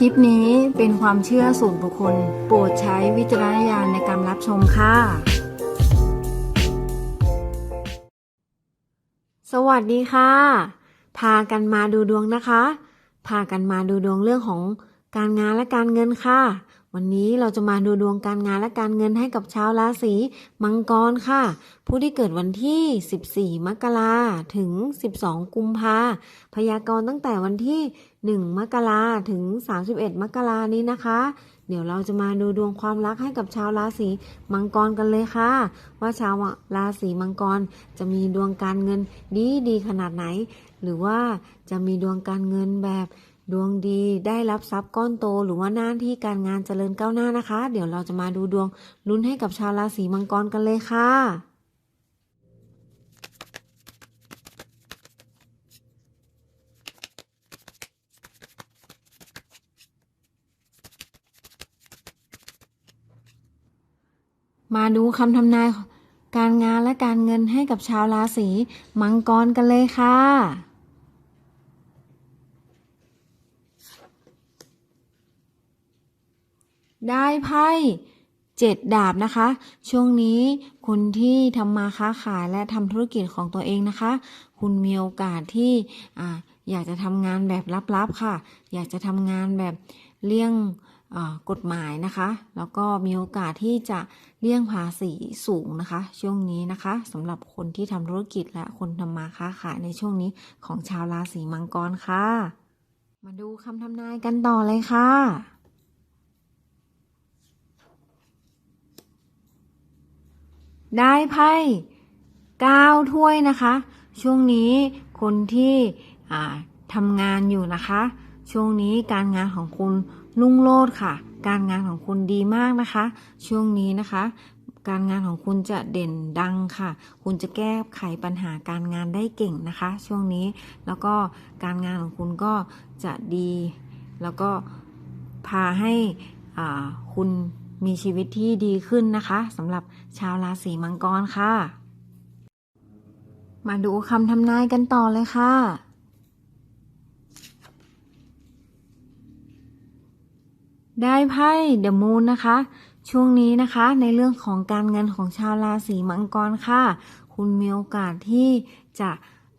คลิปนี้เป็นความเชื่อส่วนบุคคล โปรดใช้วิจารณญาณในการรับชมค่ะ สวัสดีค่ะ พากันมาดูดวงนะคะ พากันมาดูดวงเรื่องของ การงานและการเงินค่ะ วันนี้เราจะมาดูดวงการงานและการเงินให้กับชาวราศีมังกรค่ะ ผู้ที่เกิดวันที่ 14 มกราถึง 12 กุมภาพยากรณ์ตั้งแต่วันที่ 1 มกราถึง 31 มกรานี้นะคะ เดี๋ยวเราจะมาดูดวงความรักให้กับชาวราศีมังกรกันเลยค่ะ ว่าชาวราศีมังกรจะมีดวงการเงินดีดีขนาดไหน หรือว่าจะมีดวงการเงินแบบ ดวงดีได้รับทรัพย์ก้อนโตหรือว่าหน้าที่การงานเจริญก้าวหน้านะคะ เดี๋ยวเราจะมาดูดวงลุ้นให้กับชาวราศีมังกรกันเลยค่ะมาดูคำทำนายการงานและการเงินให้กับชาวราศีมังกรกันเลยค่ะ ได้ไพ่เจ็ดดาบนะคะ ช่วงนี้คุณที่ทำมาค้าขายและทำธุรกิจของตัวเองนะคะ คุณมีโอกาสที่อ่าอยากจะทำงานแบบลับๆค่ะ อยากจะทำงานแบบเลี่ยงกฎหมายนะคะ แล้วก็มีโอกาสที่จะเลี่ยงภาษีสูงนะคะ ช่วงนี้นะคะสำหรับคนที่ทำธุรกิจและคนทำมาค้าขายในช่วงนี้ของชาวราศีมังกรค่ะ มาดูคำทำนายกันต่อเลยค่ะ ได้ไพ่เก้าถ้วยนะคะ ช่วงนี้คนที่ทำงานอยู่นะคะ ช่วงนี้การงานของคุณรุ่งโรจน์ค่ะ การงานของคุณดีมากนะคะ ช่วงนี้นะคะ การงานของคุณจะเด่นดังค่ะ คุณจะแก้ไขปัญหาการงานได้เก่งนะคะ ช่วงนี้แล้วก็การงานของคุณก็จะดี แล้วก็พาให้คุณ มีชีวิตที่ดีขึ้นนะคะสำหรับชาวราศีมังกรค่ะ มาดูคำทำนายกันต่อเลยค่ะได้ไพ่เดอะมูนนะคะ ช่วงนี้นะคะในเรื่องของการเงินของชาวราศีมังกรค่ะ คุณมีโอกาสที่จะ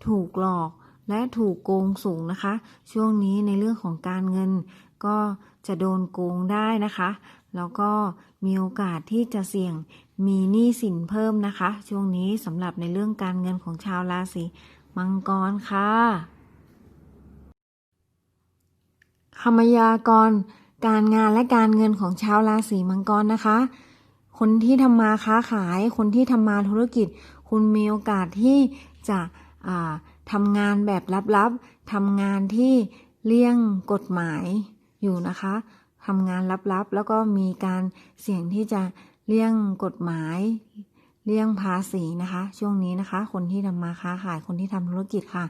ถูกหลอก และถูกโกงสูงนะคะ ช่วงนี้ในเรื่องของการเงิน ก็จะโดนโกงได้นะคะ แล้วก็มีโอกาสที่จะเสี่ยงมีหนี้สินเพิ่มนะคะ ช่วงนี้สำหรับในเรื่องการเงินของชาวราศีมังกรค่ะคำยากรการงานและการเงินของชาวราศีมังกรนะคะ คนที่ทำมาค้าขาย คนที่ทำมาธุรกิจ คุณมีโอกาสที่จะ ทำงานแบบลับๆทำงานที่เลี่ยงกฎหมายอยู่นะคะทำงานลับๆ แล้วก็มีการเสี่ยงที่จะเลี่ยงกฎหมาย เลี่ยงภาษีนะคะ ช่วงนี้นะคะ คนที่ทำมาค้าขายคนที่ทำธุรกิจค่ะ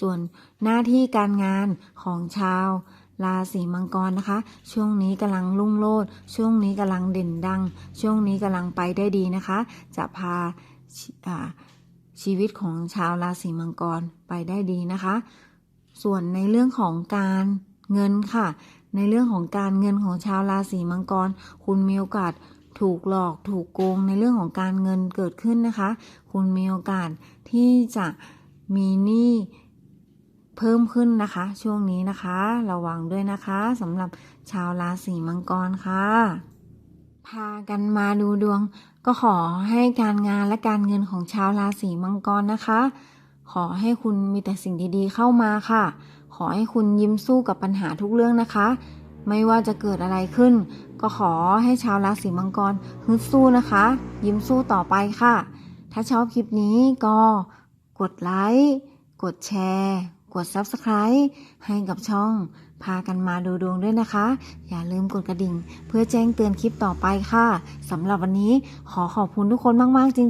ส่วนหน้าที่การงานของชาวราศีมังกรนะคะ ช่วงนี้กำลังรุ่งโรจน์ช่วงนี้กำลังเด่นดัง ช่วงนี้กำลังไปได้ดีนะคะ จะพา ชีวิตของชาวราศีมังกรไปได้ดีนะคะ ส่วนในเรื่องของการเงินค่ะ ในเรื่องของการเงินของชาวราศีมังกร คุณมีโอกาสถูกหลอกถูกโกงในเรื่องของการเงินเกิดขึ้นนะคะ คุณมีโอกาสที่จะมีหนี้เพิ่มขึ้นนะคะ ช่วงนี้นะคะ ระวังด้วยนะคะสำหรับชาวราศีมังกรค่ะ พากันมาดูดวง ก็ขอให้การงานและการเงินของชาวราศีมังกรนะคะ ขอให้คุณมีแต่สิ่งดีๆเข้ามาค่ะ ขอให้คุณยิ้มสู้กับปัญหาทุกเรื่องนะคะ ไม่ว่าจะเกิดอะไรขึ้น ก็ขอให้ชาวราศีมังกรฮึดสู้นะคะ ยิ้มสู้ต่อไปค่ะ ถ้าชอบคลิปนี้ก็กดไลค์กดแชร์ กด Subscribe ให้กับช่อง พากันมาดูดวงด้วยนะคะ อย่าลืมกดกระดิ่ง เพื่อแจ้งเตือนคลิปต่อไปค่ะสำหรับวันนี้ขอขอบคุณทุกคนมาก ๆ จริง